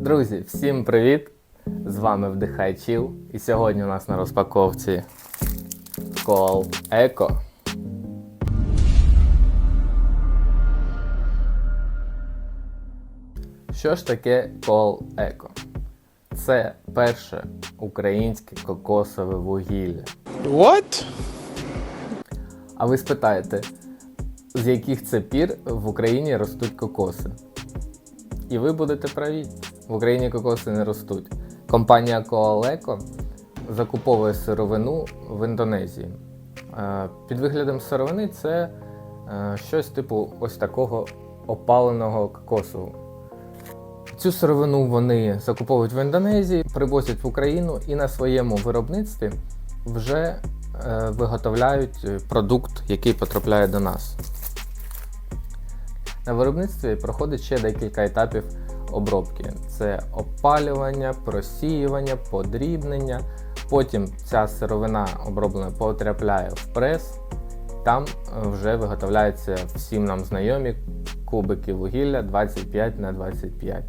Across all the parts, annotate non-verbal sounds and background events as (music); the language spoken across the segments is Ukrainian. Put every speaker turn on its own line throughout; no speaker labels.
Друзі, всім привіт! З вами Вдихай Чіл. І сьогодні у нас на розпаковці Кол Еко. Що ж таке Кол Еко? Це перше українське кокосове вугілля.
What?
А ви спитаєте, з яких це пір в Україні ростуть кокоси? І ви будете праві. В Україні кокоси не ростуть. Компанія Коалеко закуповує сировину в Індонезії. Е, Під виглядом сировини це е, щось типу ось такого опаленого кокосу. Цю сировину вони закуповують в Індонезії, привозять в Україну і на своєму виробництві вже е, виготовляють продукт, який потрапляє до нас. На виробництві проходить ще декілька етапів обробки: це опалювання, просіювання, подрібнення. Потім ця сировина оброблена потрапляє в прес. Там е, вже виготовляються всім нам знайомі кубики вугілля 25 на 25.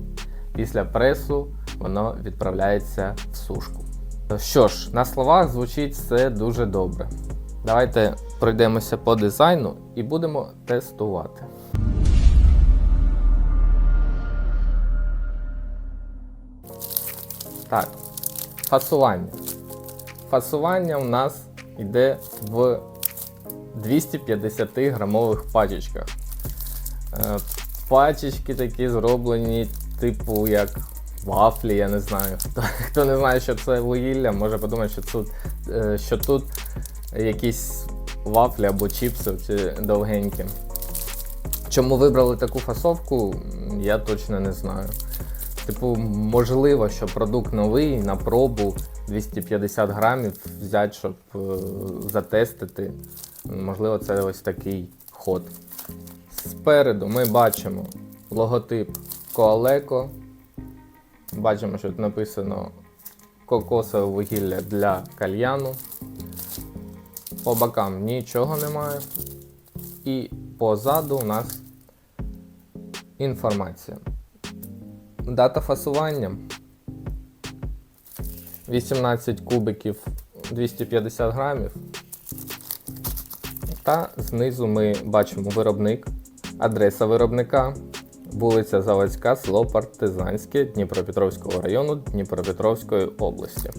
Після пресу воно відправляється в сушку. Що ж, на словах звучить все дуже добре. Давайте пройдемося по дизайну і будемо тестувати. Так, фасування. Фасування у нас йде в 250 грамових пачечках. Е, Пачечки такі зроблені, типу як вафлі, я не знаю. (laughs) Хто, хто не знає, що це вугілля, може подумати, що тут, е, що тут якісь вафлі або чіпси ці довгенькі. Чому вибрали таку фасовку, я точно не знаю. Типу, можливо, що продукт новий на пробу 250 грамів взяти, щоб е, затестити. Можливо, це ось такий ход. Спереду ми бачимо логотип Коалеко. Бачимо, що тут написано кокосове вугілля для кальяну. По бокам нічого немає. І позаду у нас інформація. Дата фасування 18 кубиків 250 грамів. Та знизу ми бачимо виробник, адреса виробника, вулиця Заводська, село Партизанське Дніпропетровського району Дніпропетровської області.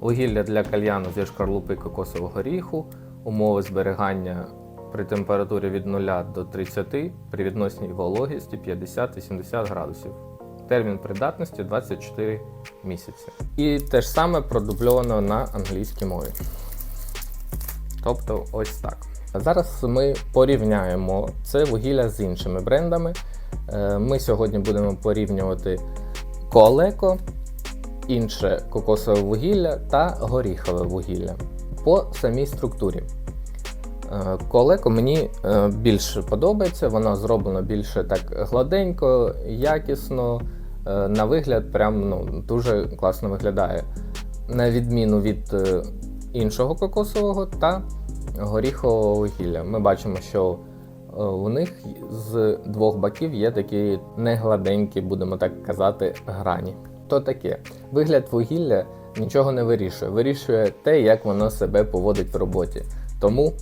Вугілля для кальяну зі шкарлупи кокосового горіху, умови зберігання при температурі від 0 до 30 при відносній вологісті 50-80 градусів. Термін придатності 24 місяці. І те ж саме продубльовано на англійській мові. Тобто ось так. Зараз ми порівняємо це вугілля з іншими брендами. Е, Ми сьогодні будемо порівнювати Коалеко, інше кокосове вугілля та горіхове вугілля по самій структурі. Е, Колеко мені е, більше подобається, воно зроблено більше так гладенько, якісно. Е, На вигляд, прям ну, дуже класно виглядає. На відміну від е, іншого кокосового та горіхового вугілля. Ми бачимо, що е, у них з двох боків є такі негладенькі, будемо так казати, грані. То таке. Вигляд вугілля нічого не вирішує. Вирішує те, як воно себе поводить в роботі. Тому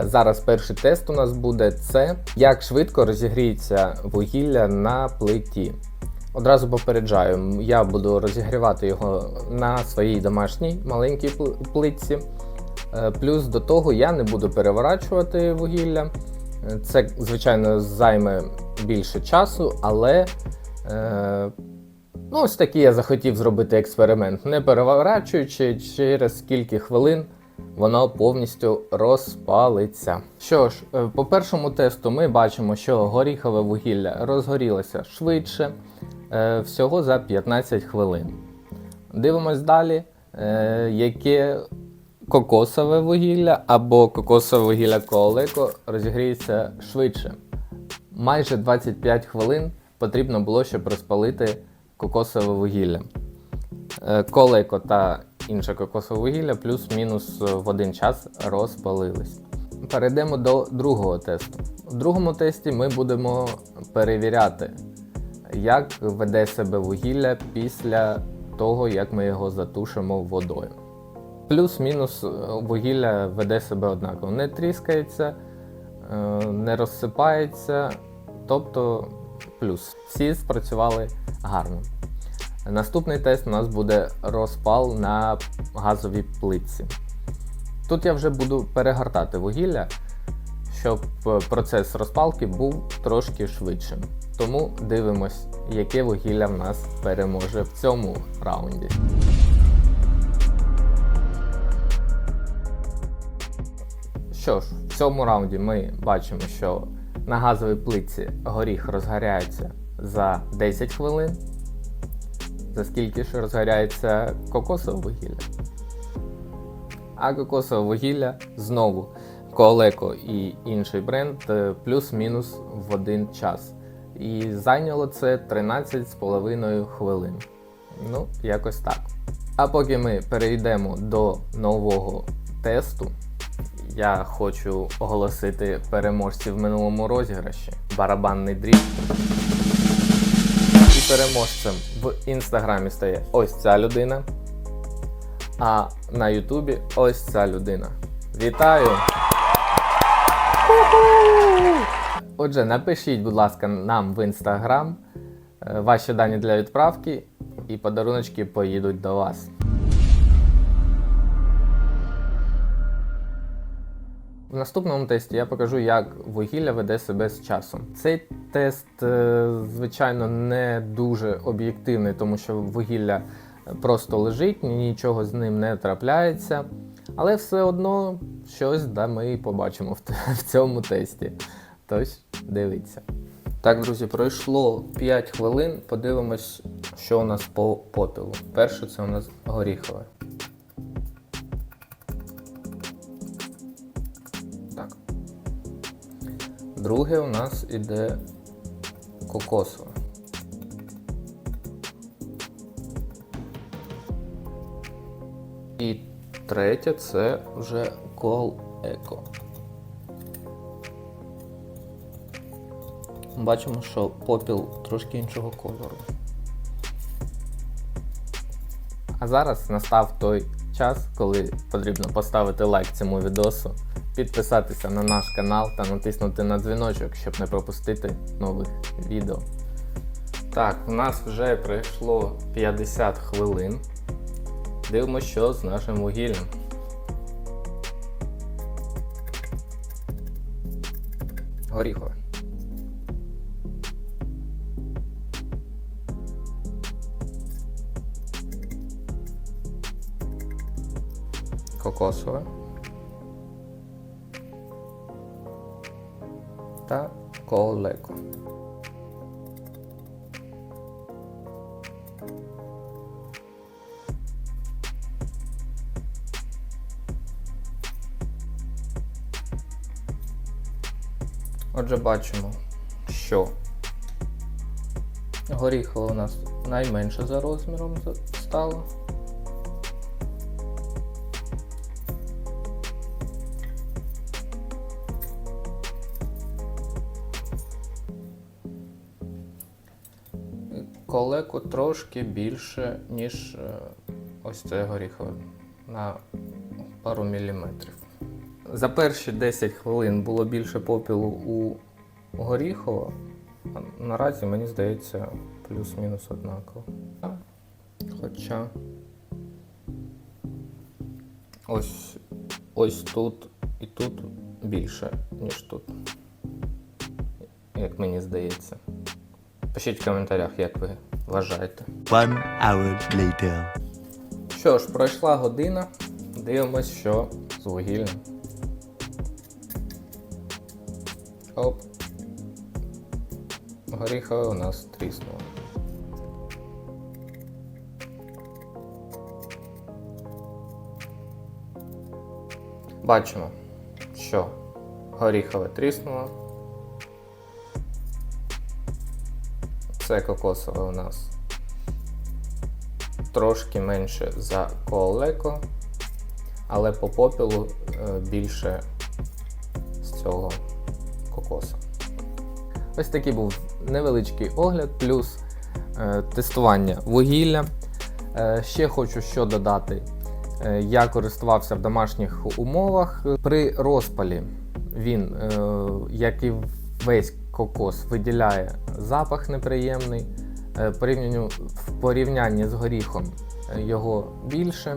зараз перший тест у нас буде це, як швидко розігріється вугілля на плиті. Одразу попереджаю, я буду розігрівати його на своїй домашній маленькій плитці. Е, Плюс до того я не буду переворачувати вугілля. Е, Це, звичайно, займе більше часу, але е, ну, ось такий я захотів зробити експеримент. Не переворачуючи, через скільки хвилин воно повністю розпалиться. Що ж, е, по першому тесту ми бачимо, що горіхове вугілля розгорілося швидше, всього за 15 хвилин. Дивимось далі, е, яке кокосове вугілля або кокосове вугілля Коалеко розігріється швидше. Майже 25 хвилин потрібно було, щоб розпалити кокосове вугілля. Е, Колеко та інше кокосове вугілля плюс-мінус в один час розпалились. Перейдемо до другого тесту. У другому тесті ми будемо перевіряти, як веде себе вугілля після того, як ми його затушимо водою. Плюс-мінус е, вугілля веде себе однаково. Не тріскається, е, не розсипається, тобто плюс. Всі спрацювали гарно. Наступний тест у нас буде розпал на газовій плитці. Тут я вже буду перегортати вугілля, щоб е, процес розпалки був трошки швидшим. Тому дивимось, яке вугілля в нас переможе в цьому раунді. Що ж, в цьому раунді ми бачимо, що на газовій плитці горіх розгоряється за 10 хвилин. За скільки ж розгоряється кокосове вугілля? А кокосове вугілля знову Колеко і інший бренд е, плюс-мінус в один час. І зайняло це 13,5 хвилин. Ну, якось так. А поки ми перейдемо до нового тесту, я хочу оголосити переможців в минулому розіграші барабанний дріб. І переможцем в інстаграмі стає ось ця людина. А на Ютубі ось ця людина. Вітаю! Отже, напишіть, будь ласка, нам в інстаграм е, ваші дані для відправки, і подаруночки поїдуть до вас. В наступному тесті я покажу, як вугілля веде себе з часом. Цей тест, е, звичайно, не дуже об'єктивний, тому що вугілля просто лежить, нічого з ним не трапляється. Але все одно щось да, ми побачимо в, в цьому тесті. Тож, дивіться. Так, друзі, пройшло 5 хвилин. Подивимось, що у нас по попілу. Перше це у нас горіхове. Так. Друге у нас іде кокосове. Третє це вже кол еко. Бачимо, що попіл трошки іншого кольору. А зараз настав той час, коли потрібно поставити лайк цьому відосу, підписатися на наш канал та натиснути на дзвіночок, щоб не пропустити нових відео. Так, у нас вже пройшло 50 хвилин. Дивимося, що з нашим вугіллям. Горіхове. Кокосове. Та колеко. Отже, бачимо, що горіхове у нас найменше за розміром стало. Колеку трошки більше, ніж е, ось це горіхове на пару міліметрів. За перші 10 хвилин було більше попілу у горіхово. а Наразі мені здається плюс-мінус однаково. Хоча ось, ось тут і тут більше, ніж тут. Як мені здається. Пишіть в коментарях, як ви вважаєте.
One hour later.
Що ж, пройшла година. Дивимось, що з вугіллям. Оп. Горіхове у нас тріснуло. Бачимо, що горіхове тріснуло. Це кокосове у нас трошки менше за колеко, але по попілу е, більше з цього кокоса. Ось такий був невеличкий огляд, плюс е, тестування вугілля. Е, Ще хочу що додати. Е, Я користувався в домашніх умовах. При розпалі він, е, як і весь кокос, виділяє запах неприємний. Е, порівнянню- В порівнянні з горіхом е, його більше,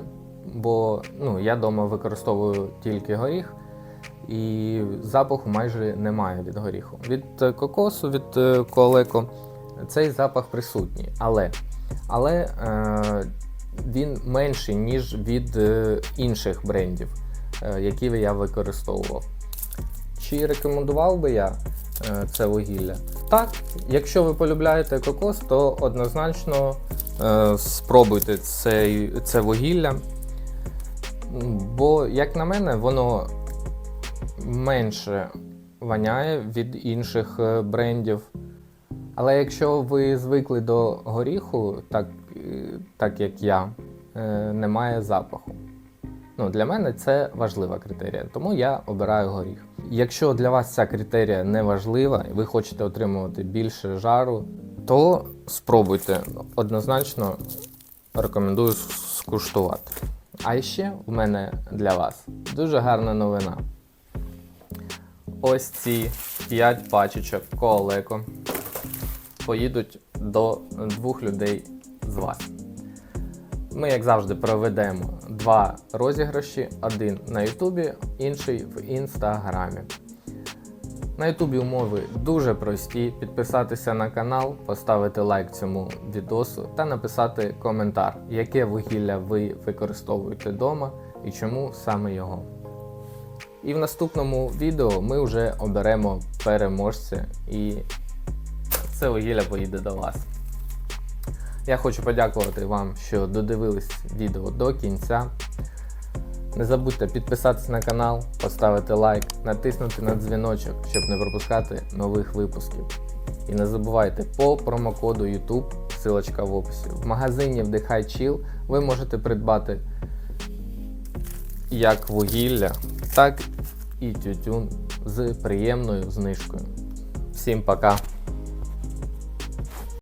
бо ну, я вдома використовую тільки горіх, і запаху майже немає від горіху. Від е, кокосу, від е, колеко цей запах присутній, але, але е, він менший, ніж від е, інших брендів, які я використовував. Чи рекомендував би я це вугілля? Так, якщо ви полюбляєте кокос, то однозначно е, спробуйте цей, це вугілля. Бо, як на мене, воно менше воняє від інших е, брендів. Але якщо ви звикли до горіху, так, е, так як я, е, немає запаху. Ну, для мене це важлива критерія, тому я обираю горіх. Якщо для вас ця критерія не важлива і ви хочете отримувати більше жару, то спробуйте. Однозначно рекомендую скуштувати. А ще в мене для вас дуже гарна новина. Ось ці 5 пачечок колеко поїдуть до двох людей з вас. Ми, як завжди, проведемо два розіграші: один на Ютубі, інший в Інстаграмі. На Ютубі умови дуже прості: підписатися на канал, поставити лайк цьому відосу та написати коментар, яке вугілля ви використовуєте вдома і чому саме його. І в наступному відео ми вже оберемо переможця і це вугілля поїде до вас. Я хочу подякувати вам, що додивились відео до кінця. Не забудьте підписатися на канал, поставити лайк, натиснути на дзвіночок, щоб не пропускати нових випусків. І не забувайте по промокоду YouTube, ссылочка в описі. В магазині Вдихай Chill ви можете придбати як вугілля, так і тютюн з приємною знижкою. Всім пока!